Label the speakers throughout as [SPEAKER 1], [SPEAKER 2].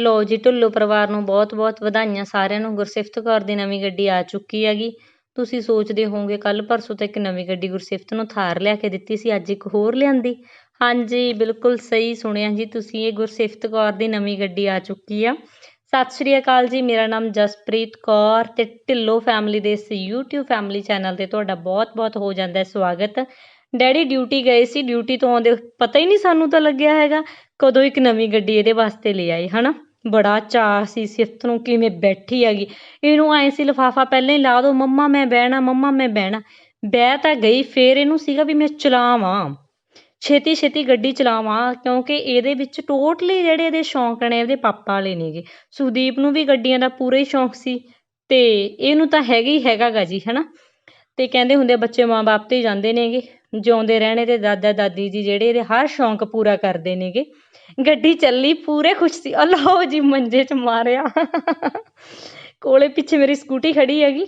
[SPEAKER 1] ਲੋ ਜੀ, ਢੁੱਲੋ ਪਰਿਵਾਰ ਨੂੰ ਬਹੁਤ-ਬਹੁਤ ਵਧਾਈਆਂ। ਸਾਰਿਆਂ ਨੂੰ ਗੁਰਸਿਫਤ ਕੌਰ ਦੀ ਨਵੀਂ ਗੱਡੀ ਆ ਚੁੱਕੀ ਹੈਗੀ। ਤੁਸੀਂ ਸੋਚਦੇ ਹੋਵੋਗੇ, ਕੱਲ ਪਰਸੋਂ ਤਾਂ ਇੱਕ ਨਵੀਂ ਗੱਡੀ ਗੁਰਸਿਫਤ ਨੂੰ ਥਾਰ ਲਿਆ ਕੇ ਦਿੱਤੀ ਸੀ, ਅੱਜ ਇੱਕ ਹੋਰ ਲਿਆਂਦੀ। ਹਾਂਜੀ, ਬਿਲਕੁਲ ਸਹੀ ਸੁਣਿਆ ਜੀ ਤੁਸੀਂ, ਇਹ ਗੁਰਸਿਫਤ ਕੌਰ ਦੀ ਨਵੀਂ ਗੱਡੀ ਆ ਚੁੱਕੀ ਆ। ਸਤਿ ਸ਼੍ਰੀ ਅਕਾਲ ਜੀ, ਮੇਰਾ ਨਾਮ ਜਸਪ੍ਰੀਤ ਕੌਰ ਤੇ ਢਿੱਲੋ ਫੈਮਿਲੀ ਦੇ ਇਸ YouTube ਫੈਮਿਲੀ ਚੈਨਲ ਤੇ ਤੁਹਾਡਾ ਬਹੁਤ-ਬਹੁਤ ਹੋ ਜਾਂਦਾ ਹੈ ਸਵਾਗਤ। ਡੈਡੀ ਡਿਊਟੀ ਗਏ ਸੀ ਡਿਊਟੀ ਤੋਂ ਆਉਂਦੇ ਪਤਾ ਹੀ ਨਹੀਂ ਸਾਨੂੰ ਤਾਂ ਲੱਗਿਆ ਹੈਗਾ, ਕਦੋਂ ਇੱਕ ਨਵੀਂ ਗੱਡੀ ਇਹਦੇ ਵਾਸਤੇ ਲੈ ਆਏ, ਹਨਾ? ਬੜਾ ਚਾਅ ਸੀ ਸਿਫਤ ਨੂੰ ਕਿਵੇਂ ਬੈਠੀ ਹੈਗੀ। ਇਹਨੂੰ ਐ ਸੀ, ਲਿਫਾਫਾ ਪਹਿਲਾਂ ਹੀ ਲਾ ਦੋ, ਮੰਮਾ ਮੈਂ ਬਹਿਣਾ, ਮੰਮਾ ਮੈਂ ਬਹਿਣਾ। ਬਹਿ ਤਾਂ ਗਈ, ਫੇਰ ਇਹਨੂੰ ਸੀਗਾ ਵੀ ਮੈਂ ਚਲਾਵਾਂ। ਛੇਤੀ ਛੇਤੀ ਗੱਡੀ ਚਲਾਵਾਂ, ਕਿਉਂਕਿ ਇਹਦੇ ਵਿੱਚ ਟੋਟਲੀ ਜਿਹੜੇ ਇਹਦੇ ਸ਼ੌਂਕ ਨੇ, ਇਹਦੇ ਪਾਪਾ ਵਾਲੇ ਨੇਗੇ ਸੁਦੀਪ ਨੂੰ ਵੀ ਗੱਡੀਆਂ ਦਾ ਪੂਰਾ ਹੀ ਸ਼ੌਂਕ ਸੀ, ਤੇ ਇਹਨੂੰ ਤਾਂ ਹੈਗਾ ਹੀ ਹੈਗਾਗਾ ਜੀ, ਹਨਾ? ਤੇ ਕਹਿੰਦੇ ਹੁੰਦੇ ਬੱਚੇ ਮਾਂ-ਬਾਪ ਤੇ ਜਾਂਦੇ ਨੇਗੇ। ਜਿਉਂਦੇ ਰਹਿਣੇ ਤੇ ਦਾਦਾ ਦਾਦੀ ਜੀ ਜਿਹੜੇ ਇਹਦੇ ਹਰ ਸ਼ੌਂਕ ਪੂਰਾ ਕਰਦੇ ਨੇਗੇ। ਗੱਡੀ ਚੱਲੀ, ਪੂਰੇ ਖੁਸ਼ ਸੀ। ਲਓ ਜੀ, ਮੰਜੇ 'ਚ ਮਾਰਿਆ। ਕੋਲੇ ਪਿੱਛੇ ਮੇਰੀ ਸਕੂਟੀ ਖੜੀ ਹੈਗੀ।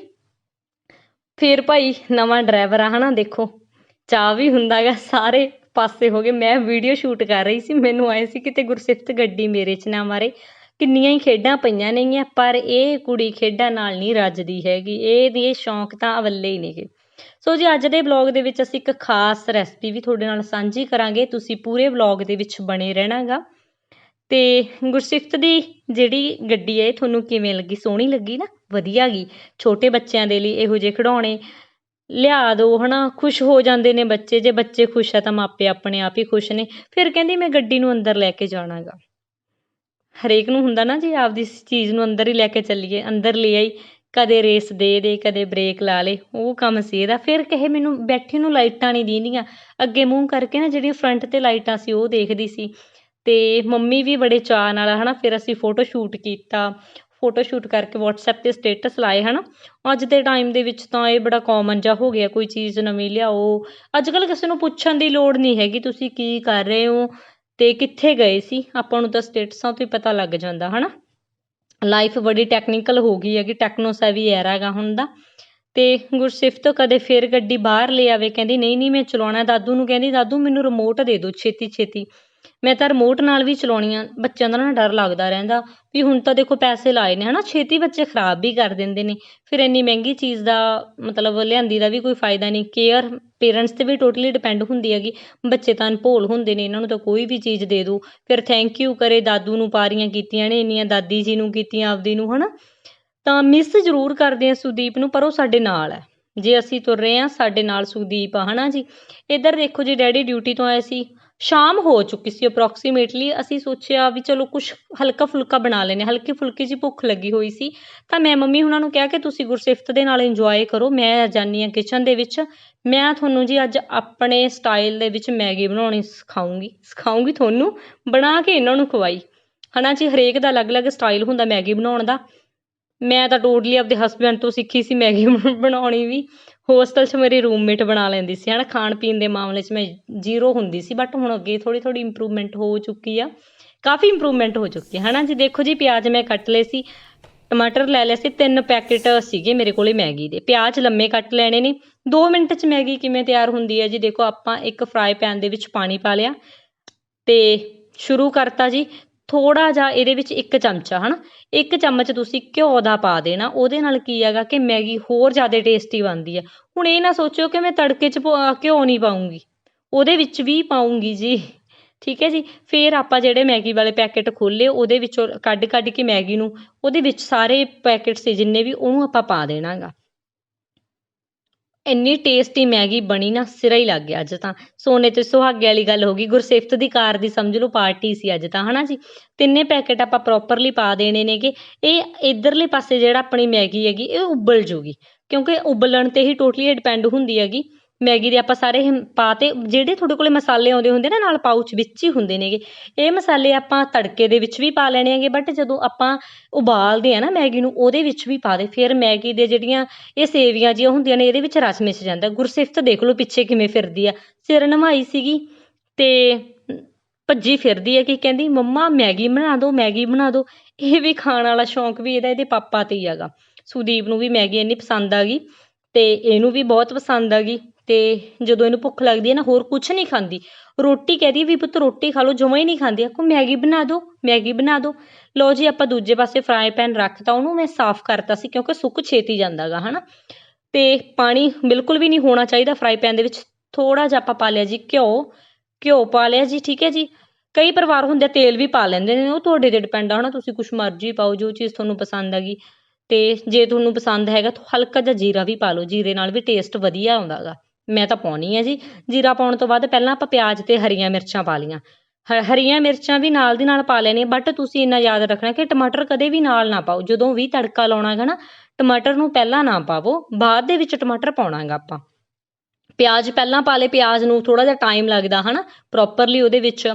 [SPEAKER 1] ਫਿਰ ਭਾਈ ਨਵਾਂ ਡਰਾਈਵਰ ਆ, ਹਨਾ, ਦੇਖੋ। ਚਾਹ ਵੀ ਹੁੰਦਾਗਾ ਸਾਰੇ ਪਾਸੇ ਹੋ ਗਏ। ਮੈਂ ਵੀਡੀਓ ਸ਼ੂਟ ਕਰ ਰਹੀ ਸੀ। ਮੈਨੂੰ ਆਏ ਸੀ ਕਿਤੇ ਗੁਰਸਿਫਤ ਗੱਡੀ ਮੇਰੇ 'ਚ ਨਾ ਮਾਰੇ। ਕਿੰਨੀਆਂ ਹੀ ਖੇਡਾਂ ਪਈਆਂ ਨੇਗੀਆਂ, ਪਰ ਇਹ ਕੁੜੀ ਖੇਡਾਂ ਨਾਲ ਨਹੀਂ ਰੱਜਦੀ ਹੈਗੀ। ਇਹਦੇ ਇਹ ਸ਼ੌਂਕ ਤਾਂ ਅਵੱਲੇ ਹੀ ਨੇਗੇ। ਸੋ ਜੀ, ਅੱਜ ਦੇ ਵਲੌਗ ਦੇ ਵਿੱਚ ਅਸੀਂ ਇੱਕ ਖਾਸ ਰੈਸਪੀ ਵੀ ਤੁਹਾਡੇ ਨਾਲ ਸਾਂਝੀ ਕਰਾਂਗੇ। ਤੁਸੀਂ ਪੂਰੇ ਵਲੌਗ ਦੇ ਵਿੱਚ ਬਣੇ ਰਹਿਣਾਗਾ। ਤੇ ਗੁਰਸਿਫਤ ਦੀ ਜਿਹੜੀ ਗੱਡੀ ਹੈ ਤੁਹਾਨੂੰ ਕਿਵੇਂ ਲੱਗੀ? ਸੋਹਣੀ ਲੱਗੀ ਨਾ? ਵਧੀਆ ਗਈ। ਛੋਟੇ ਬੱਚਿਆਂ ਦੇ ਲਈ ਇਹੋ ਜਿਹੇ ਖਿਡੌਣੇ ਲਿਆ ਦਿਓ ਹਨਾ? ਖੁਸ਼ ਹੋ ਜਾਂਦੇ ਨੇ ਬੱਚੇ। ਜੇ ਬੱਚੇ ਖੁਸ਼ ਆ ਤਾਂ ਮਾਪੇ ਆਪਣੇ ਆਪ ਹੀ ਖੁਸ਼ ਨੇ। ਫਿਰ ਕਹਿੰਦੀ ਮੈਂ ਗੱਡੀ ਨੂੰ ਅੰਦਰ ਲੈ ਕੇ ਜਾਣਾਗਾ। ਹਰੇਕ ਨੂੰ ਹੁੰਦਾ ਨਾ, ਜੀ ਆਪਦੀ ਚੀਜ਼ ਨੂੰ ਅੰਦਰ ਹੀ ਲੈ ਕੇ ਚੱਲੀਏ, ਅੰਦਰ ਲੈ ਆਈ ਕਦੇ ਰੇਸ ਦੇ ਦੇ, ਕਦੇ ਬ੍ਰੇਕ ਲਾ ਲੇ, ਉਹ ਕੰਮ ਸੀ ਇਹਦਾ। ਫਿਰ ਕਹੇ ਮੈਨੂੰ ਬੈਠੇ ਨੂੰ ਲਾਈਟਾਂ ਨਹੀਂ ਦੀਂਦੀਆਂ। ਅੱਗੇ ਮੂੰਹ ਕਰਕੇ ਨਾ ਜਿਹੜੀਆਂ ਫਰੰਟ ਤੇ ਲਾਈਟਾਂ ਸੀ ਉਹ ਦੇਖਦੀ ਸੀ। ਤੇ ਮੰਮੀ ਵੀ ਬੜੇ ਚਾਅ ਨਾਲ, ਹਨਾ, ਫਿਰ ਅਸੀਂ ਫੋਟੋ ਸ਼ੂਟ ਕੀਤਾ। ਫੋਟੋ ਸ਼ੂਟ ਕਰਕੇ WhatsApp ਤੇ ਸਟੇਟਸ ਲਾਏ, ਹਨਾ। ਅੱਜ ਦੇ ਟਾਈਮ ਦੇ ਵਿੱਚ ਤਾਂ ਇਹ ਬੜਾ ਕਾਮਨ ਜਿਹਾ ਹੋ ਗਿਆ, ਕੋਈ ਚੀਜ਼ ਨਵੀਂ ਲਿਆਓ। ਅੱਜ ਕੱਲ ਕਿਸੇ ਨੂੰ ਪੁੱਛਣ ਦੀ ਲੋੜ ਨਹੀਂ ਹੈਗੀ, ਤੁਸੀਂ ਕੀ ਕਰ ਰਹੇ ਹੋ ਤੇ ਕਿੱਥੇ ਗਏ ਸੀ? ਆਪਾਂ ਨੂੰ ਤਾਂ ਸਟੇਟਸਾਂ ਤੋਂ ਹੀ ਪਤਾ ਲੱਗ ਜਾਂਦਾ, ਹਨਾ। ਲਾਈਫ ਬੜੀ ਟੈਕਨੀਕਲ ਹੋ ਗਈ ਹੈਗੀ ਟੈਕਨੋ ਸੈਵੀ ਐਰਾ ਹੈਗਾ ਹੁਣ ਦਾ। ਤੇ ਗੁਰਸਿਫਤ ਕਦੇ ਫਿਰ ਗੱਡੀ ਬਾਹਰ ਲੈ ਆਵੇ, ਕਹਿੰਦੀ, ਨਹੀਂ ਨਹੀਂ, ਮੈਂ ਚਲਾਉਣਾ ਦਾਦੂ ਨੂੰ ਕਹਿੰਦੀ, ਦਾਦੂ, ਮੈਨੂੰ ਰਿਮੋਟ ਦੇ ਦਿਓ ਛੇਤੀ ਛੇਤੀ ਮੈਂ ਤਾਂ ਰਿਮੋਟ ਨਾਲ ਵੀ ਚਲਾਉਣੀ ਆ, ਬੱਚਿਆਂ ਦਾ ਨਾ ਡਰ ਲੱਗਦਾ ਰਹਿੰਦਾ ਵੀ ਹੁਣ ਤਾਂ ਦੇਖੋ ਪੈਸੇ ਲਾਏ ਨੇ ਹੈ ਨਾ ਛੇਤੀ ਬੱਚੇ ਖਰਾਬ ਵੀ ਕਰ ਦਿੰਦੇ ਨੇ, ਫਿਰ ਇੰਨੀ ਮਹਿੰਗੀ ਚੀਜ਼ ਦਾ ਮਤਲਬ ਲਿਆਂਦੀ ਦਾ ਵੀ ਕੋਈ ਫਾਇਦਾ ਨਹੀਂ ਕੇਅਰ ਪੇਰੈਂਟਸ ਤੇ ਵੀ ਟੋਟਲੀ ਡਿਪੈਂਡ ਹੁੰਦੀ ਹੈਗੀ, ਬੱਚੇ ਤਾਂ ਅਨਭੋਲ ਹੁੰਦੇ ਨੇ, ਇਹਨਾਂ ਨੂੰ ਤਾਂ ਕੋਈ ਵੀ ਚੀਜ਼ ਦੇ ਦਿਓ ਫਿਰ ਥੈਂਕ ਯੂ ਕਰੇ, ਦਾਦੂ ਨੂੰ ਪਾਰੀਆਂ ਕੀਤੀਆਂ ਨੇ ਇੰਨੀਆਂ, ਦਾਦੀ ਜੀ ਨੂੰ ਕੀਤੀਆਂ, ਆਪਦੀ ਨੂੰ ਹੈ ਨਾ ਤਾਂ ਮਿਸ ਜ਼ਰੂਰ ਕਰਦੇ ਆ ਸੁਦੀਪ ਨੂੰ, ਪਰ ਉਹ ਸਾਡੇ ਨਾਲ ਹੈ, ਜੇ ਅਸੀਂ ਤੁਰ ਰਹੇ ਆ, ਸਾਡੇ ਨਾਲ ਸੁਦੀਪ ਆ, ਹਨਾ ਜੀ, ਇੱਧਰ ਦੇਖੋ ਜੀ, ਡੈਡੀ ਡਿਊਟੀ ਤੋਂ ਆਏ ਸੀ ਸ਼ਾਮ ਹੋ ਚੁੱਕੀ ਸੀ ਅਪਰੋਕਸੀਮੇਟਲੀ ਅਸੀਂ ਸੋਚਿਆ ਵੀ ਚਲੋ ਕੁਝ ਹਲਕਾ ਫੁਲਕਾ ਬਣਾ ਲੈਨੇ ਹਲਕੀ ਫੁਲਕੀ ਜੀ ਭੁੱਖ ਲੱਗੀ ਹੋਈ ਸੀ। ਤਾਂ ਮੈਂ ਮੰਮੀ ਹੁਣਾਂ ਨੂੰ ਕਿਹਾ ਕਿ ਤੁਸੀਂ ਗੁਰਸਿਫਤ ਦੇ ਨਾਲ ਇੰਜੋਏ ਕਰੋ। ਮੈਂ ਜਾਨੀ ਆ ਕਿਚਨ ਦੇ ਵਿੱਚ। ਮੈਂ ਤੁਹਾਨੂੰ ਜੀ ਅੱਜ ਆਪਣੇ ਸਟਾਈਲ ਦੇ ਵਿੱਚ ਮੈਗੀ ਬਣਾਉਣੀ ਸਿਖਾਉਂਗੀ। ਸਿਖਾਉਂਗੀ ਤੁਹਾਨੂੰ। ਬਣਾ ਕੇ ਇਹਨਾਂ ਨੂੰ ਖਵਾਈ। ਹਨਾ ਜੀ, ਹਰੇਕ ਦਾ ਅਲੱਗ-ਅਲੱਗ ਸਟਾਈਲ ਹੁੰਦਾ ਮੈਗੀ ਬਣਾਉਣ ਦਾ। ਮੈਂ ਤਾਂ ਟੋਟਲੀ ਆਪਦੇ ਹਸਬੈਂਡ ਤੋਂ ਸਿੱਖੀ ਸੀ ਮੈਗੀ ਬਣਾਉਣੀ ਵੀ। ਹੋਸਟਲ 'ਚ ਮੇਰੇ ਰੂਮਮੇਟ ਬਣਾ ਲੈਂਦੀ ਸੀ ਹੈ ਨਾ ਖਾਣ ਪੀਣ ਦੇ ਮਾਮਲੇ 'ਚ ਮੈਂ ਜ਼ੀਰੋ ਹੁੰਦੀ ਸੀ ਬਟ ਹੁਣ ਅੱਗੇ ਥੋੜ੍ਹੀ ਥੋੜ੍ਹੀ ਇੰਪਰੂਵਮੈਂਟ ਹੋ ਚੁੱਕੀ ਆ। ਕਾਫੀ ਇੰਪਰੂਵਮੈਂਟ ਹੋ ਚੁੱਕੀ ਹੈ ਨਾ ਜੀ ਦੇਖੋ ਜੀ, ਪਿਆਜ਼ ਮੈਂ ਕੱਟ ਲਏ ਸੀ, ਟਮਾਟਰ ਲੈ ਲਿਆ ਸੀ, ਤਿੰਨ ਪੈਕੇਟ ਸੀਗੇ ਮੇਰੇ ਕੋਲੇ ਮੈਗੀ ਦੇ। ਪਿਆਜ਼ ਲੰਮੇ ਕੱਟ ਲੈਣੇ ਨੇ। 2 ਮਿੰਟ 'ਚ ਮੈਗੀ ਕਿਵੇਂ ਤਿਆਰ ਹੁੰਦੀ ਹੈ ਜੀ? ਦੇਖੋ, ਆਪਾਂ ਇੱਕ ਫਰਾਈ ਪੈਨ ਦੇ ਵਿੱਚ ਪਾਣੀ ਪਾ ਲਿਆ ਤੇ ਸ਼ੁਰੂ ਕਰਤਾ ਜੀ। ਥੋੜਾ ਜਿਹਾ ਇਹਦੇ ਵਿੱਚ ਇੱਕ ਚਮਚਾ, ਹਨਾ? ਇੱਕ ਚਮਚ ਤੁਸੀਂ ਘਿਓ ਦਾ ਪਾ ਦੇਣਾ, ਉਹਦੇ ਨਾਲ ਕੀ ਹੈਗਾ ਕਿ ਮੈਗੀ ਹੋਰ ਜ਼ਿਆਦਾ ਟੇਸਟੀ ਬਣਦੀ ਹੈ ਹੁਣ ਇਹ ਨਾ ਸੋਚਿਓ ਕਿ ਮੈਂ ਤੜਕੇ 'ਚ ਘਿਓ ਨਹੀਂ ਪਾਉਂਗੀ। ਉਹਦੇ ਵਿੱਚ ਵੀ ਪਾਉਂਗੀ ਜੀ, ਠੀਕ ਹੈ ਜੀ? ਫਿਰ ਆਪਾਂ ਜਿਹੜੇ ਮੈਗੀ ਵਾਲੇ ਪੈਕੇਟ ਖੋਲੇ ਉਹਦੇ ਵਿੱਚੋਂ ਕੱਢ ਕੱਢ ਕੇ ਮੈਗੀ ਨੂੰ, ਉਹਦੇ ਵਿੱਚ ਸਾਰੇ ਪੈਕੇਟ ਸੀ ਜਿੰਨੇ ਵੀ, ਉਹਨੂੰ ਆਪਾਂ ਪਾ ਦੇਣਾਗਾ। ਇੰਨੀ ਟੇਸਟੀ ਮੈਗੀ ਬਣੀ ਨਾ, ਸਿਰਾ ਹੀ ਲੱਗ ਗਿਆ ਅੱਜ ਤਾਂ। ਸੋਨੇ ਤੇ ਸੁਹਾਗੇ ਵਾਲੀ ਗੱਲ ਹੋ ਗਈ, ਗੁਰਸਿਫਤ ਦੀ ਕਾਰ ਦੀ ਸਮਝ ਲਓ, ਪਾਰਟੀ ਸੀ ਅੱਜ ਤਾਂ, ਹਨਾ ਜੀ? ਤਿੰਨੇ ਪੈਕੇਟ ਆਪਾਂ ਪ੍ਰੋਪਰਲੀ ਪਾ ਦੇਣੇ ਨੇਗੇ। ਇਹ ਇਧਰਲੇ ਪਾਸੇ ਜਿਹੜਾ ਆਪਣੀ ਮੈਗੀ ਹੈਗੀ, ਇਹ ਉਬਲ ਜੂਗੀ, ਕਿਉਂਕਿ ਉਬਲਣ ਤੇ ਹੀ ਟੋਟਲੀ ਡਿਪੈਂਡ ਹੁੰਦੀ ਹੈਗੀ। ਮੈਗੀ ਦੇ ਆਪਾਂ ਸਾਰੇ ਪਾਤੇ ਜਿਹੜੇ ਤੁਹਾਡੇ ਕੋਲੇ ਮਸਾਲੇ ਆਉਂਦੇ ਹੁੰਦੇ ਨਾ ਨਾਲ ਪਾਊਚ ਵਿੱਚ ਹੀ ਹੁੰਦੇ ਨੇਗੇ। ਇਹ ਮਸਾਲੇ ਆਪਾਂ ਤੜਕੇ ਦੇ ਵਿੱਚ ਵੀ ਪਾ ਲੈਣੇ ਹੈਗੇ ਬਟ ਜਦੋਂ ਆਪਾਂ ਉਬਾਲਦੇ ਆ ਨਾ ਮੈਗੀ ਨੂੰ, ਉਹਦੇ ਵਿੱਚ ਵੀ ਪਾ ਦੇ। ਫਿਰ ਮੈਗੀ ਦੇ ਜਿਹੜੀਆਂ ਇਹ ਸੇਵੀਆਂ ਜਿਹੀਆਂ ਹੁੰਦੀਆਂ ਨੇ, ਇਹਦੇ ਵਿੱਚ ਰਸ ਮਿਸ ਜਾਂਦਾ। ਗੁਰਸਿਫਤ ਦੇਖ ਲਓ ਪਿੱਛੇ ਕਿਵੇਂ ਫਿਰਦੀ ਆ। ਸਿਰ ਨਵਾਈ ਸੀਗੀ ਤੇ ਭੱਜੀ ਫਿਰਦੀ ਹੈ ਕਿ ਕਹਿੰਦੀ, ਮੰਮਾ, ਮੈਗੀ ਬਣਾ ਦਿਓ ਮੈਗੀ ਬਣਾ ਦਿਓ ਇਹ ਵੀ ਖਾਣ ਵਾਲਾ ਸ਼ੌਂਕ ਵੀ ਇਹਦਾ, ਇਹਦੇ ਪਾਪਾ ਤੇ ਹੀ ਹੈਗਾ। ਸੁਦੀਪ ਨੂੰ ਵੀ ਮੈਗੀ ਇੰਨੀ ਪਸੰਦ ਆ ਗਈ ਤੇ ਇਹਨੂੰ ਵੀ ਬਹੁਤ ਪਸੰਦ ਆ ਗਈ। ਤੇ ਜਦੋਂ ਇਹਨੂੰ ਭੁੱਖ ਲੱਗਦੀ ਹੈ ਨਾ, ਹੋਰ ਕੁਛ ਨਹੀਂ ਖਾਂਦੀ। ਰੋਟੀ ਕਹਦੀ ਵੀ ਪੁੱਤ ਰੋਟੀ ਖਾ ਲਓ, ਜਮਾਂ ਹੀ ਨਹੀਂ ਖਾਂਦੀ। ਆਖੋ, ਮੈਗੀ ਬਣਾ ਦਿਓ, ਮੈਗੀ ਬਣਾ ਦਿਓ। ਲਓ ਜੀ, ਆਪਾਂ ਦੂਜੇ ਪਾਸੇ ਫਰਾਈ ਪੈਨ ਰੱਖਤਾ ਉਹਨੂੰ, ਮੈਂ ਸਾਫ਼ ਕਰਤਾ ਸੀ ਕਿਉਂਕਿ ਸੁੱਕ ਛੇਤੀ ਜਾਂਦਾ ਜਾਂਦਾਗਾ ਹਨਾ। ਤੇ ਪਾਣੀ ਬਿਲਕੁਲ ਵੀ ਨਹੀਂ ਹੋਣਾ ਚਾਹੀਦਾ ਫਰਾਈ ਪੈਨ ਦੇ ਵਿੱਚ। ਥੋੜਾ ਜਿਹਾ ਆਪਾਂ ਪਾ ਲਿਆ ਜੀ ਘਿਓ। ਘਿਓ ਪਾ ਲਿਆ ਜੀ, ਠੀਕ ਹੈ ਜੀ। ਕਈ ਪਰਿਵਾਰ ਹੁੰਦੇ ਆ, ਤੇਲ ਵੀ ਪਾ ਲੈਂਦੇ ਨੇ, ਉਹ ਤੁਹਾਡੇ ਤੇ ਡਿਪੈਂਡ ਆ, ਹਨਾ। ਤੁਸੀਂ ਕੁਛ ਮਰਜ਼ੀ ਪਾਓ, ਜੋ ਚੀਜ਼ ਤੁਹਾਨੂੰ ਪਸੰਦ ਹੈਗੀ। ਤੇ ਜੇ ਤੁਹਾਨੂੰ ਪਸੰਦ ਹੈਗਾ, ਤਾਂ ਹਲਕਾ ਜਿਹਾ ਜੀਰਾ ਵੀ ਪਾ ਲਓ, ਜੀਰੇ ਨਾਲ ਵੀ ਟੇਸਟ ਵਧੀਆ ਆਉਂਦਾਗਾ ਮੈਂ ਤਾਂ ਪਾਉਣੀ ਹੈ ਜੀ। ਜੀਰਾ ਪਾਉਣ ਤੋਂ ਬਾਅਦ ਪਹਿਲਾਂ ਆਪਾਂ ਪਿਆਜ਼ ਤੇ ਹਰੀਆਂ ਮਿਰਚਾਂ ਪਾ ਲਈਆਂ। ਹ- ਹਰੀਆਂ ਮਿਰਚਾਂ ਵੀ ਨਾਲ ਦੀ ਨਾਲ ਪਾ ਲੈਣੀਆਂ ਬਟ ਤੁਸੀਂ ਇੰਨਾ ਯਾਦ ਰੱਖਣਾ ਕਿ ਟਮਾਟਰ ਕਦੇ ਵੀ ਨਾਲ ਨਾ ਪਾਓ। ਜਦੋਂ ਵੀ ਤੜਕਾ ਲਾਉਣਾ ਹੈਗਾ ਨਾ, ਟਮਾਟਰ ਨੂੰ ਪਹਿਲਾਂ ਨਾ ਪਾਵੋ, ਬਾਅਦ ਦੇ ਵਿੱਚ ਟਮਾਟਰ ਪਾਉਣਾ ਹੈਗਾ ਆਪਾਂ। ਪਿਆਜ਼ ਪਹਿਲਾਂ ਪਾ ਲਏ, ਪਿਆਜ਼ ਨੂੰ ਥੋੜਾ ਜਿਹਾ ਟਾਈਮ ਲੱਗਦਾ ਹਨਾ ਪ੍ਰੋਪਰਲੀ ਉਹਦੇ ਵਿੱਚ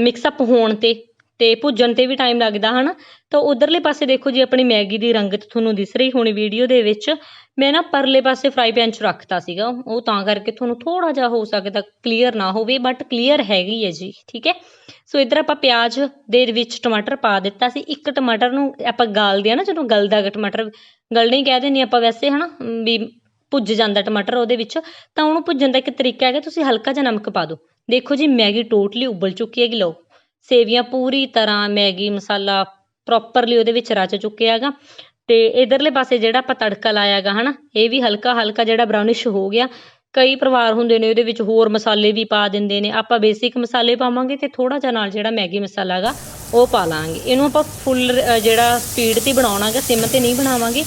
[SPEAKER 1] ਮਿਕਸ ਅਪ ਹੋਣ ਤੇ। ਤੇ ਭੁੱਜਣ ਤੇ ਵੀ ਟਾਈਮ ਲੱਗਦਾ ਹਨਾ। ਤਾਂ ਉਧਰਲੇ ਪਾਸੇ ਦੇਖੋ ਜੀ, ਆਪਣੀ ਮੈਗੀ ਦੀ ਰੰਗਤ ਤੁਹਾਨੂੰ ਦਿਸ ਰਹੀ ਹੋਣੀ ਵੀਡੀਓ ਦੇ ਵਿੱਚ। ਮੈਂ ਨਾ ਪਰਲੇ ਪਾਸੇ ਫਰਾਈ ਪੈਨ 'ਚ ਰੱਖਤਾ ਸੀਗਾ। ਉਹ ਤਾਂ ਕਰਕੇ ਤੁਹਾਨੂੰ ਥੋੜਾ ਜਿਹਾ ਹੋ ਸਕਦਾ ਕਲੀਅਰ ਨਾ ਹੋਵੇ ਬਟ ਕਲੀਅਰ ਹੈਗੀ ਹੈ ਜੀ, ਠੀਕ ਹੈ। ਸੋ ਇਧਰ ਆਪਾਂ ਪਿਆਜ਼ ਦੇ ਵਿੱਚ ਟਮਾਟਰ ਪਾ ਦਿੱਤਾ ਸੀ। ਇੱਕ ਟਮਾਟਰ ਨੂੰ ਆਪਾਂ ਗਾਲਦੇ ਆ ਨਾ, ਜਦੋਂ ਗਲਦਾ ਟਮਾਟਰ ਗਲਣੇ ਕਹਿ ਦਿੰਦੇ ਆਪਾਂ ਵੈਸੇ ਹਨਾ ਅਮ ਵੀ ਭੁੱਜ ਜਾਂਦਾ ਟਮਾਟਰ ਉਹਦੇ ਵਿੱਚ। ਤਾਂ ਉਹਨੂੰ ਭੁੱਜਣ ਦਾ ਇੱਕ ਤਰੀਕਾ ਹੈਗਾ, ਤੁਸੀਂ ਹਲਕਾ ਜਿਹਾ ਨਮਕ ਪਾ ਦਿਓ। ਦੇਖੋ ਜੀ, ਮੈਗੀ ਟੋਟਲੀ ਉਬਲ ਚੁੱਕੀ ਹੈਗੀ, ਲਓ। ਸੇਵੀਆਂ ਪੂਰੀ ਤਰ੍ਹਾਂ ਮੈਗੀ ਮਸਾਲਾ ਪ੍ਰੋਪਰਲੀ ਉਹਦੇ ਵਿੱਚ ਰਚ ਚੁੱਕਿਆ ਹੈਗਾ। ਤੇ ਇਧਰਲੇ ਪਾਸੇ ਜਿਹੜਾ ਆਪਾਂ ਤੜਕਾ ਲਾਇਆ ਹੈਗਾ ਹਨਾ, ਇਹ ਵੀ ਹਲਕਾ ਹਲਕਾ ਜਿਹੜਾ ਬਰਾਊਨਿਸ਼ ਹੋ ਗਿਆ। ਕਈ ਪਰਿਵਾਰ ਹੁੰਦੇ ਨੇ ਉਹਦੇ ਵਿੱਚ ਹੋਰ ਮਸਾਲੇ ਵੀ ਪਾ ਦਿੰਦੇ ਨੇ। ਆਪਾਂ ਬੇਸਿਕ ਮਸਾਲੇ ਪਾਵਾਂਗੇ ਤੇ ਥੋੜਾ ਜਿਹਾ ਨਾਲ ਜਿਹੜਾ ਮੈਗੀ ਮਸਾਲਾ ਹੈਗਾ, ਉਹ ਪਾ ਲਾਂਗੇ। ਇਹਨੂੰ ਆਪਾਂ ਫੁੱਲ ਜਿਹੜਾ ਸਪੀਡ ਤੇ ਬਣਾਉਣਾ ਹੈਗਾ, ਸਿਮ ਤੇ ਨਹੀਂ ਬਣਾਵਾਂਗੇ।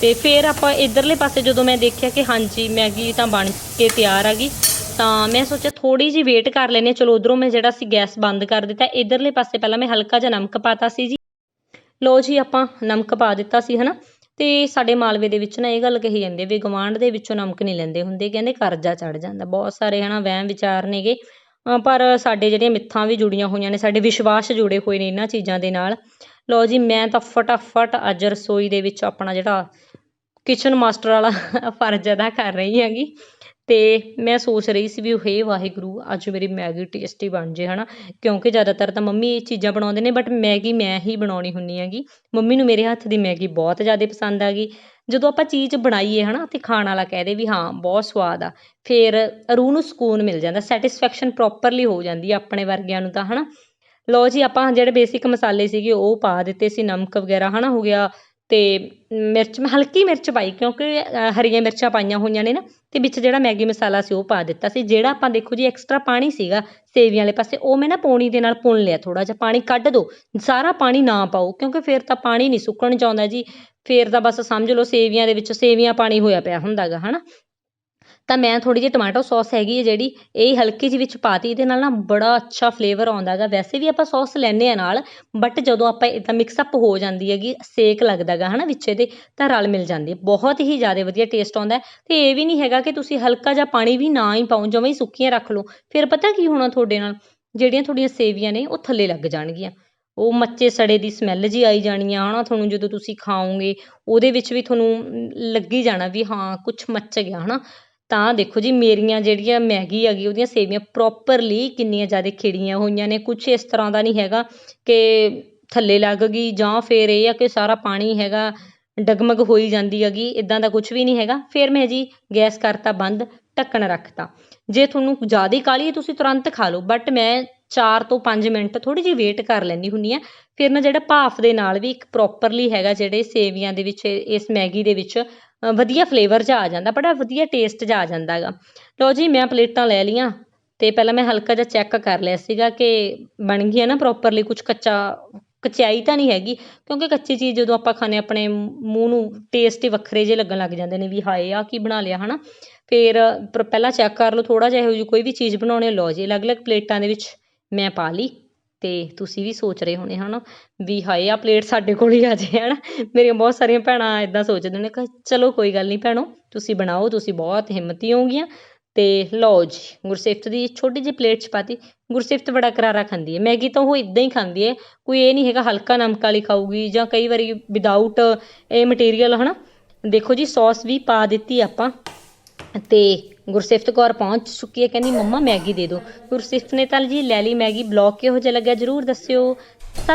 [SPEAKER 1] ਤੇ ਫਿਰ ਆਪਾਂ ਇਧਰਲੇ ਪਾਸੇ ਜਦੋਂ ਮੈਂ ਦੇਖਿਆ ਕਿ ਹਾਂਜੀ, ਮੈਗੀ ਤਾਂ ਬਣ ਕੇ ਤਿਆਰ ਆ ਗਈ ਤਾਂ ਮੈਂ ਸੋਚਿਆ ਥੋੜੀ ਜਿਹੀ ਵੇਟ ਕਰ ਲੈਨੇ ਚਲੋ, ਉਧਰੋਂ ਮੈਂ ਜਿਹੜਾ ਸੀ ਗੈਸ ਬੰਦ ਕਰ ਦਿੱਤਾ। ਇਧਰਲੇ ਪਾਸੇ ਪਹਿਲਾਂ ਮੈਂ ਹਲਕਾ ਜਿਹਾ ਨਮਕ ਪਾਤਾ ਸੀ ਜੀ। ਲੋ ਜੀ, ਆਪਾਂ ਨਮਕ ਪਾ ਦਿੱਤਾ ਸੀ, ਹਨਾ? ਤੇ ਸਾਡੇ ਮਾਲਵੇ ਦੇ ਵਿੱਚ ਨਾ ਇਹ ਗੱਲ ਕਹੀ ਜਾਂਦੀ ਹੈ ਵੀ ਗਵਾਂਢ ਦੇ ਵਿੱਚੋਂ ਨਮਕ ਨਹੀਂ ਲੈਂਦੇ ਹੁੰਦੇ। ਕਹਿੰਦੇ ਕਰਜ਼ਾ ਚੜ ਜਾਂਦਾ। ਬਹੁਤ ਸਾਰੇ, ਹਨਾ, ਵਹਿਮ ਵਿਚਾਰ ਨੇਗੇ। ਪਰ ਸਾਡੇ ਜਿਹੜੀਆਂ ਮਿੱਥਾਂ ਵੀ ਜੁੜੀਆਂ ਹੋਈਆਂ ਨੇ, ਸਾਡੇ ਵਿਸ਼ਵਾਸ ਜੁੜੇ ਹੋਏ ਨੇ ਇਹਨਾਂ ਚੀਜ਼ਾਂ ਦੇ ਨਾਲ। ਲੋ ਜੀ, ਮੈਂ ਤਾਂ ਫਟਾਫਟ ਅੱਜ ਰਸੋਈ ਦੇ ਵਿੱਚ ਆਪਣਾ ਜਿਹੜਾ ਕਿਚਨ ਮਾਸਟਰ ਵਾਲਾ ਫਰਜ਼ ਅਦਾ ਕਰ ਰਹੀ ਹੈਗੀ। ਤੇ ਮੈਂ ਸੋਚ ਰਹੀ ਸੀ ਵੀ ਹੇ ਵਾਹਿਗੁਰੂ, ਅੱਜ ਮੇਰੀ ਮੈਗੀ ਟੇਸਟੀ ਬਣ ਜੇ, ਹਨਾ? ਕਿਉਂਕਿ ਜ਼ਿਆਦਾਤਰ ਤਾਂ ਮੰਮੀ ਇਹ ਚੀਜ਼ਾਂ ਬਣਾਉਂਦੇ ਨੇ ਬਟ ਮੈਗੀ ਮੈਂ ਹੀ ਬਣਾਉਣੀ ਹੁੰਨੀ ਹੈਗੀ। ਮੰਮੀ ਨੂੰ ਮੇਰੇ ਹੱਥ ਦੀ ਮੈਗੀ ਬਹੁਤ ਜ਼ਿਆਦਾ ਪਸੰਦ ਆ ਗਈ। ਜਦੋਂ ਆਪਾਂ ਚੀਜ਼ ਬਣਾਈਏ, ਹਨਾ, ਤੇ ਖਾਣ ਵਾਲਾ ਕਹਿ ਦੇ ਵੀ ਹਾਂ, ਬਹੁਤ ਸਵਾਦ ਆ। ਫਿਰ ਰੂਹ ਨੂੰ ਸਕੂਨ ਮਿਲ ਜਾਂਦਾ ਸੈਟੀਸਫੈਕਸ਼ਨ ਪ੍ਰੋਪਰਲੀ ਹੋ ਜਾਂਦੀ ਆ ਆਪਣੇ ਵਰਗਿਆਂ ਨੂੰ ਤਾਂ, ਹਨਾ? ਲੋ ਜੀ, ਆਪਾਂ ਜਿਹੜੇ ਬੇਸਿਕ ਮਸਾਲੇ ਸੀਗੇ, ਉਹ ਪਾ ਦਿੱਤੇ ਸੀ, ਨਮਕ ਵਗੈਰਾ, ਹਨਾ, ਹੋ ਗਿਆ। ਤੇ ਮਿਰਚ, ਮੈਂ ਹਲਕੀ ਮਿਰਚ ਪਾਈ ਕਿਉਂਕਿ ਹਰੀਆਂ ਮਿਰਚਾਂ ਪਾਈਆਂ ਹੋਈਆਂ ਨੇ ਨਾ, ਤੇ ਵਿੱਚ ਜਿਹੜਾ ਮੈਗੀ ਮਸਾਲਾ ਸੀ ਉਹ ਪਾ ਦਿੱਤਾ ਸੀ। ਜਿਹੜਾ ਆਪਾਂ ਦੇਖੋ ਜੀ ਐਕਸਟਰਾ ਪਾਣੀ ਸੀਗਾ ਸੇਵੀਆਂ ਵਾਲੇ ਪਾਸੇ, ਉਹ ਮੈਂ ਨਾ ਪੌਣੀ ਦੇ ਨਾਲ ਪੁਣ ਲਿਆ ਥੋੜ੍ਹਾ ਜਿਹਾ, ਪਾਣੀ ਕੱਢ ਦਿਓ ਸਾਰਾ ਪਾਣੀ ਨਾ ਪਾਓ, ਕਿਉਂਕਿ ਫਿਰ ਤਾਂ ਪਾਣੀ ਨਹੀਂ ਸੁੱਕਣ ਚਾਹੁੰਦਾ ਜੀ। ਫਿਰ ਤਾਂ ਬਸ ਸਮਝ ਲਓ ਸੇਵੀਆਂ ਦੇ ਵਿੱਚ ਸੇਵੀਆਂ ਪਾਣੀ ਹੋਇਆ ਪਿਆ ਹੁੰਦਾ ਗਾ ਹੈ ਨਾ ਤਾਂ ਮੈਂ ਥੋੜੀ ਜਿਹੀ ਟਮਾਟੋ ਸੌਸ ਹੈਗੀ ਹੈ ਜਿਹੜੀ, ਇਹ ਹਲਕੀ ਜਿਹੀ ਵਿੱਚ ਪਾਤੀ, ਇਹਦੇ ਨਾਲ ਨਾ ਬੜਾ ਅੱਛਾ ਫਲੇਵਰ ਆਉਂਦਾ ਹੈਗਾ। ਵੈਸੇ ਵੀ ਆਪਾਂ ਸੌਸ ਲੈਂਦੇ ਆ ਨਾਲ ਬਟ ਜਦੋਂ ਆਪਾਂ ਇਦਾਂ ਮਿਕਸ ਅਪ ਹੋ ਜਾਂਦੀ ਹੈਗੀ, ਸੇਕ ਲੱਗਦਾਗਾ ਹਨਾ, ਵਿੱਚ ਇਹਦੇ ਤਾਂ ਰਲ ਮਿਲ ਜਾਂਦੀ ਬਹੁਤ ਹੀ ਜ਼ਿਆਦਾ ਵਧੀਆ ਟੇਸਟ ਆਉਂਦਾ ਹੈ। ਤੇ ਇਹ ਵੀ ਨਹੀਂ ਹੈਗਾ ਕਿ ਤੁਸੀਂ ਹਲਕਾ ਜਿਹਾ ਪਾਣੀ ਵੀ ਨਾ ਹੀ ਪਾਓ, ਜਮਾਂ ਹੀ ਸੁੱਕੀਆਂ ਰੱਖ ਲਓ। ਫਿਰ ਪਤਾ ਕੀ ਹੋਣਾ ਤੁਹਾਡੇ ਨਾਲ? ਜਿਹੜੀਆਂ ਤੁਹਾਡੀਆਂ ਸੇਵੀਆਂ ਨੇ, ਉਹ ਥੱਲੇ ਲੱਗ ਜਾਣਗੀਆਂ। ਉਹ ਮੱਚੇ ਸੜੇ ਦੀ ਸਮੈਲ ਜੀ ਆਈ ਜਾਣੀ ਆ, ਹਨਾ, ਤੁਹਾਨੂੰ ਜਦੋਂ ਤੁਸੀਂ ਖਾਓਗੇ, ਉਹਦੇ ਵਿੱਚ ਵੀ ਤੁਹਾਨੂੰ ਲੱਗੀ ਜਾਣਾ ਵੀ ਹਾਂ ਕੁਝ ਮੱਚ ਗਿਆ, ਹਨਾ। ਤਾਂ ਦੇਖੋ ਜੀ ਮੇਰੀਆਂ ਜਿਹੜੀਆਂ ਮੈਗੀ ਹੈਗੀ ਉਹਦੀਆਂ ਸੇਵੀਆਂ ਪ੍ਰੋਪਰਲੀ ਕਿੰਨੀਆਂ ਜ਼ਿਆਦਾ ਖਿੜੀਆਂ ਹੋਈਆਂ ਨੇ ਕੁਝ ਇਸ ਤਰ੍ਹਾਂ ਦਾ ਨਹੀਂ ਹੈਗਾ ਕਿ ਥੱਲੇ ਲੱਗ ਗਈ ਜਾਂ ਫਿਰ ਇਹ ਆ ਕਿ ਸਾਰਾ ਪਾਣੀ ਹੈਗਾ ਡਗਮਗ ਹੋਈ ਜਾਂਦੀ ਹੈਗੀ ਇਦਾਂ ਦਾ ਕੁਝ ਵੀ ਨਹੀਂ ਹੈਗਾ। ਫਿਰ ਮੈਂ ਜੀ ਗੈਸ ਕਰਤਾ ਬੰਦ, ਢੱਕਣ ਰੱਖਤਾ। ਜੇ ਤੁਹਾਨੂੰ ਜ਼ਿਆਦਾ ਕਾਹਲੀ ਹੈ ਤੁਸੀਂ ਤੁਰੰਤ ਖਾ ਲਓ ਬਟ ਮੈਂ 4 ਤੋਂ 5 ਮਿੰਟ ਥੋੜੀ ਜਿਹੀ ਵੇਟ ਕਰ ਲੈਂਦੀ ਹੁੰਨੀ ਆ ਫਿਰ ਨਾ ਜਿਹੜਾ ਭਾਫ ਦੇ ਨਾਲ ਵੀ ਇੱਕ ਪ੍ਰੋਪਰਲੀ ਹੈਗਾ ਜਿਹੜੇ ਸੇਵੀਆਂ ਦੇ ਵਿੱਚ, ਇਸ ਮੈਗੀ ਦੇ ਵਿੱਚ ਵਧੀਆ ਫਲੇਵਰ 'ਚ ਆ ਜਾਂਦਾ, ਬੜਾ ਵਧੀਆ ਟੇਸਟ ਜਾ ਆ ਜਾਂਦਾ ਹੈਗਾ ਲਓ ਜੀ, ਮੈਂ ਪਲੇਟਾਂ ਲੈ ਲਈਆਂ ਅਤੇ ਪਹਿਲਾਂ ਮੈਂ ਹਲਕਾ ਜਿਹਾ ਚੈੱਕ ਕਰ ਲਿਆ ਸੀਗਾ ਕਿ ਬਣ ਗਈ ਹੈ ਨਾ ਪ੍ਰੋਪਰਲੀ ਕੁਝ ਕੱਚਾ ਕਚਾਈ ਤਾਂ ਨਹੀਂ ਹੈਗੀ, ਕਿਉਂਕਿ ਕੱਚੀ ਚੀਜ਼ ਜਦੋਂ ਆਪਾਂ ਖਾਣੇ ਆਪਣੇ ਮੂੰਹ ਨੂੰ ਟੇਸਟ ਹੀ ਵੱਖਰੇ ਜਿਹੇ ਲੱਗਣ ਲੱਗ ਜਾਂਦੇ ਨੇ ਵੀ ਹਾਏ ਆ ਕੀ ਬਣਾ ਲਿਆ, ਹਨਾ? ਫਿਰ ਪਰ ਪਹਿਲਾਂ ਚੈੱਕ ਕਰ ਲਓ ਥੋੜਾ ਜਿਹਾ ਇਹੋ ਜਿਹੀ ਕੋਈ ਵੀ ਚੀਜ਼ ਬਣਾਉਣੇ ਲਓ ਜੀ, ਅਲੱਗ-ਅਲੱਗ ਪਲੇਟਾਂ ਦੇ ਵਿੱਚ ਮੈਂ ਪਾ ਲਈ। ਅਤੇ ਤੁਸੀਂ ਵੀ ਸੋਚ ਰਹੇ ਹੋਣੇ, ਹਨਾ? ਵੀ ਹਾਏ ਆ ਪਲੇਟ ਸਾਡੇ ਕੋਲ ਹੀ ਆ ਜੇ ਨਾ ਮੇਰੀਆਂ ਬਹੁਤ ਸਾਰੀਆਂ ਭੈਣਾਂ ਇਦਾਂ ਸੋਚਦੇ ਨੇ ਕਿ ਚਲੋ ਕੋਈ ਗੱਲ ਨਹੀਂ ਭੈਣੋ, ਤੁਸੀਂ ਬਣਾਓ, ਤੁਸੀਂ ਬਹੁਤ ਹਿੰਮਤੀ ਹੋਗੀਆਂ ਤੇ ਲਓ ਜੀ, ਗੁਰਸਿਫਤ ਦੀ ਛੋਟੀ ਜਿਹੀ ਪਲੇਟ 'ਚ ਪਾਤੀ। ਗੁਰਸਿਫਤ ਬੜਾ ਕਰਾਰਾ ਖਾਂਦੀ ਹੈ ਮੈਗੀ ਤਾਂ ਉਹ ਇਦਾਂ ਹੀ ਖਾਂਦੀ ਹੈ ਕੋਈ ਇਹ ਨਹੀਂ ਹੈਗਾ ਹਲਕਾ ਨਮਕ ਵਾਲੀ ਖਾਊਗੀ ਜਾਂ ਕਈ ਵਾਰੀ ਵਿਦਆਊਟ ਇਹ ਮਟੀਰੀਅਲ ਹਨਾ? ਦੇਖੋ ਜੀ ਸੌਸ ਵੀ ਪਾ ਦਿੱਤੀ ਆਪਾਂ। ਤੇ ਗੁਰਸਿਫਤ ਕੌਰ ਪਹੁੰਚ ਚੁੱਕੀ ਹੈ, ਕਹਿੰਦੀ, ਮੰਮਾ, ਮੈਗੀ ਦੇ ਦਿਓ। ਗੁਰਸਿਫਤ ਨੇ ਤਾਂ ਜੀ ਲੈ ਲਈ ਮੈਗੀ ਬਲੌਗ ਕਿਹੋ ਜਿਹਾ ਲੱਗਿਆ? ਜਰੂਰ ਦੱਸਿਓ। ਸਤਿ